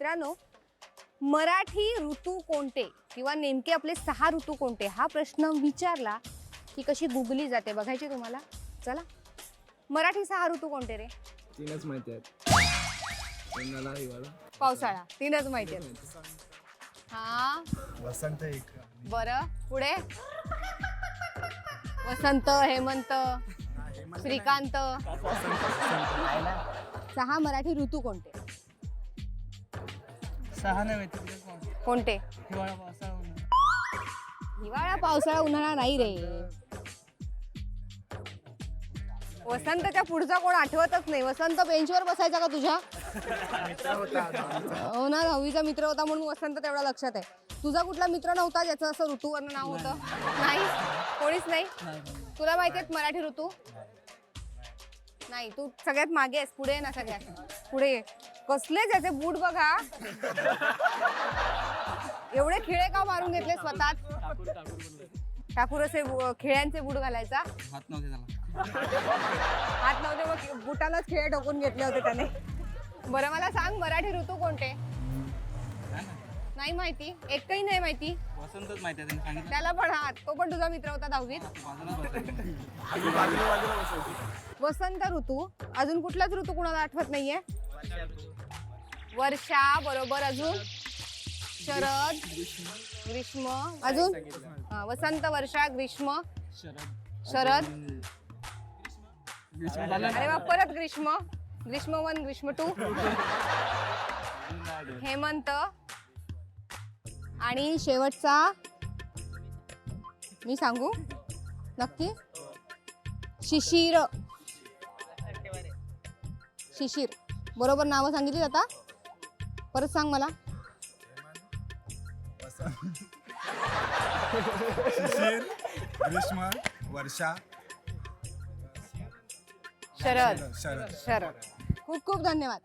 मित्रांनो मराठी ऋतू कोणते? किंवा नेमके आपले सहा ऋतू कोणते? हा प्रश्न विचारला की कशी गुगली जाते. बघायची तुम्हाला? चला. मराठी सहा ऋतू कोणते रे? तीनच माहिती आहेत. उन्हाळा हिवाळा पावसाळा. तीनच माहिती आहेत. हा? वसंत एक. बरं. पुढे? वसंत हेमंत श्रीकांत. सहा मराठी ऋतू कोणते? सहा कोण? कोणते? हिवाळा पावसाळा उन्हाळा. हिवाळा पावसाळा उन्हाळा नाही रे. वसंतच्या पुढचा कोण आठवतच नाही. वसंत बेंचवर बसायचा का तुझ्या? हो ना दहावीचा मित्र होता म्हणून वसंत तेवढा लक्षात आहे. तुझा कुठला मित्र नव्हता ज्याचं असं ऋतूवरनं नाव होतं? नाही. कोणीच नाही? तुला माहिती आहेत मराठी ऋतू? नाही. तू सगळ्यात मागे आहेस. पुढे ये ना सगळ्यात. पुढे ये. कसले ज्याचे बूट बघा. एवढे खिळे का मारून घेतले स्वतः ठाकूर असे खिळ्यांचे बूट घालायचा. हात नव्हते हात नव्हते मग बुटालाच खिळे टोकून घेतले होते त्याने. बरं मला सांग मराठी ऋतू कोणते? नाही माहिती. एकही नाही माहिती. वसंतच माहिती त्याला पण हा तो पण तुझा मित्र होता दहावीत. वसंत ऋतू. अजून कुठलाच ऋतू कुणाला आठवत नाहीये? वर्षा बरोबर अजून? शरद ग्रीष्म अजून? हा, वसंत वर्षा ग्रीष्म शरद. अरे वा परत ग्रीष्म. ग्रीष्म वन ग्रीष्म टू. हेमंत. आणि शेवटचा मी सांगू? नक्की? शिशिर. शिशिर. बरोबर नावं सांगितली आता. परत सांग मला. शिशिर ग्रीष्म वर्षा. शरद. शरद. शरद. खूप खूप धन्यवाद.